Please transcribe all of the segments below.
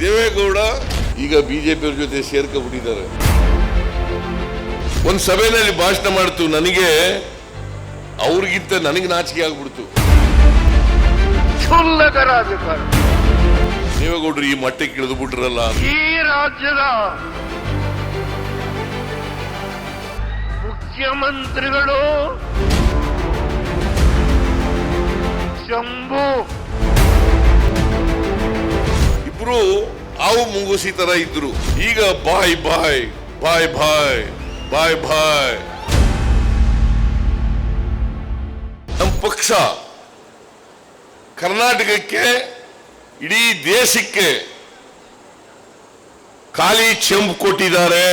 ದೇವೇಗೌಡ ಈಗ ಬಿಜೆಪಿಯವ್ರ ಜೊತೆ ಸೇರ್ಕೊಂಡ್ಬಿಟ್ಟಿದ್ದಾರೆ. ಒಂದು ಸಭೆಯಲ್ಲಿ ಭಾಷಣ ಮಾಡ್ತು ನನಗೆ ಅವ್ರಿಗಿಂತ ನನಗೆ ನಾಚಿಕೆ ಆಗ್ಬಿಡ್ತು. ದೇವೇಗೌಡರು ಈ ಮಟ್ಟಕ್ಕೆ ಇಳಿದು ಬಿಟ್ರಲ್ಲ ಈ ರಾಜ್ಯದ ಮುಖ್ಯಮಂತ್ರಿಗಳು ಶಂಭು ಇಬ್ರು ಅವು ಮುಂಗುಸಿ ತರ ಇದ್ರು. ಈಗ ಬಾಯ್ ಬಾಯ್ ಬಾಯ್ ಬಾಯ್ ಬಾಯ್ ಬಾಯ್. ನಮ್ಮ ಪಕ್ಷ ಕರ್ನಾಟಕಕ್ಕೆ, ಇಡೀ ದೇಶಕ್ಕೆ ಖಾಲಿ ಚೆಂಬು ಕೊಟ್ಟಿದ್ದಾರೆ.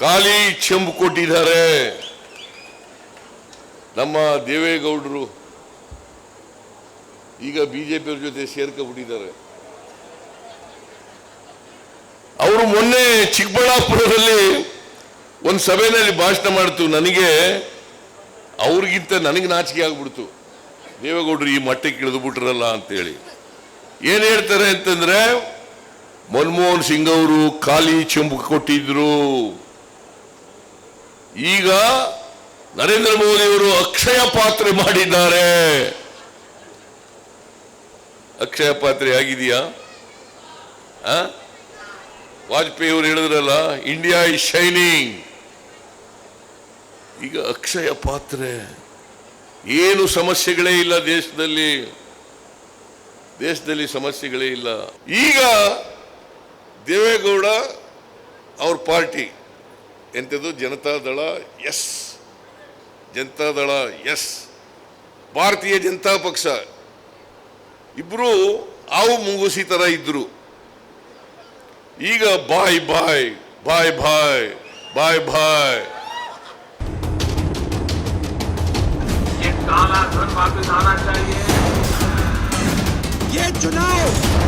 ಖಾಲಿ ಚೆಂಬು ಕೊಟ್ಟಿದ್ದಾರೆ. ನಮ್ಮ ದೇವೇಗೌಡರು ಈಗ ಬಿಜೆಪಿ ಜೊತೆ ಸೇರ್ಕೊಂಡ್ಬಿಟ್ಟಿದ್ದಾರೆ. ಅವರು ಮೊನ್ನೆ ಚಿಕ್ಕಬಳ್ಳಾಪುರದಲ್ಲಿ ಒಂದು ಸಭೆಯಲ್ಲಿ ಭಾಷಣ ಮಾಡ್ತು, ನನಗೆ ಅವ್ರಿಗಿಂತ ನನಗೆ ನಾಚಿಕೆ ಆಗ್ಬಿಡ್ತು. ದೇವೇಗೌಡರು ಈ ಮಟ್ಟಕ್ಕೆ ಇಳಿದುಬಿಟ್ರಲ್ಲ ಅಂತೇಳಿ. ಏನು ಹೇಳ್ತಾರೆ ಅಂತಂದ್ರೆ, ಮನಮೋಹನ್ ಸಿಂಗ್ ಅವರು ಖಾಲಿ ಚೆಂಬು ಕೊಟ್ಟಿದ್ರು. ಈಗ ನರೇಂದ್ರ ಮೋದಿ ಅವರು ಅಕ್ಷಯ ಪಾತ್ರೆ ಮಾಡಿದ್ದಾರೆ. ಅಕ್ಷಯ ಪಾತ್ರೆ ಆಗಿದೆಯಾ? ವಾಜಪೇಯಿ ಅವರು ಹೇಳಿದ್ರಲ್ಲ ಇಂಡಿಯಾ ಇಸ್ ಶೈನಿಂಗ್ ಈಗ ಅಕ್ಷಯ ಪಾತ್ರೆ, ಏನು ಸಮಸ್ಯೆಗಳೇ ಇಲ್ಲ ದೇಶದಲ್ಲಿ. ದೇಶದಲ್ಲಿ ಸಮಸ್ಯೆಗಳೇ ಇಲ್ಲ. ಈಗ ದೇವೇಗೌಡ ಅವ್ರ ಪಾರ್ಟಿ, ಎಂಥದ್ದು? ಜನತಾದಳ ಎಸ್. ಜನತಾದಳ ಎಸ್. ಭಾರತೀಯ ಜನತಾ ಪಕ್ಷ. ಇಬ್ರು ಆವು ಮುಂಗುಸಿ ತರ ಇದ್ರು ಈಗ ಬಾಯ್ ಬಾಯ್ ಬಾಯ್ ಬಾಯ್ ಬಾಯ್ ಬಾಯ್ ये काला धन वापस आना चाहिए ये चुनाव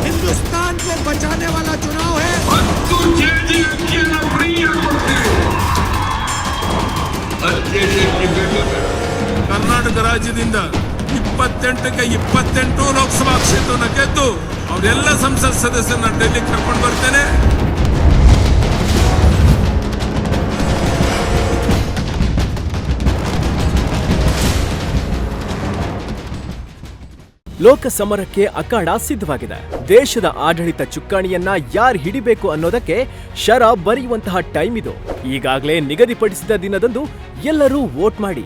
हिंदुस्तान को बचाने वाला चुनाव है तू JDMK ಇಪ್ಪತ್ತೆಂಟಕ್ಕೆ ಇಪ್ಪತ್ತೆಂಟು ಲೋಕಸಭಾ ಕ್ಷೇತ್ರವನ್ನು ಗೆದ್ದು ಅವರೆಲ್ಲ ಸಂಸತ್ ಸದಸ್ಯರನ್ನ ಡೆಲ್ಲಿಗೆ ಕರ್ಕೊಂಡು ಬರ್ತೇನೆ ಲೋಕ ಸಮರಕ್ಕೆ ಅಖಾಡ ಸಿದ್ಧವಾಗಿದೆ. ದೇಶದ ಆಡಳಿತ ಚುಕ್ಕಾಣಿಯನ್ನ ಯಾರು ಹಿಡಿಬೇಕು ಅನ್ನೋದಕ್ಕೆ ಶರ ಬರೆಯುವಂತಹ ಟೈಮ್ ಇದು. ಈಗಾಗಲೇ ನಿಗದಿಪಡಿಸಿದ ದಿನದಂದು ಎಲ್ಲರೂ ವೋಟ್ ಮಾಡಿ.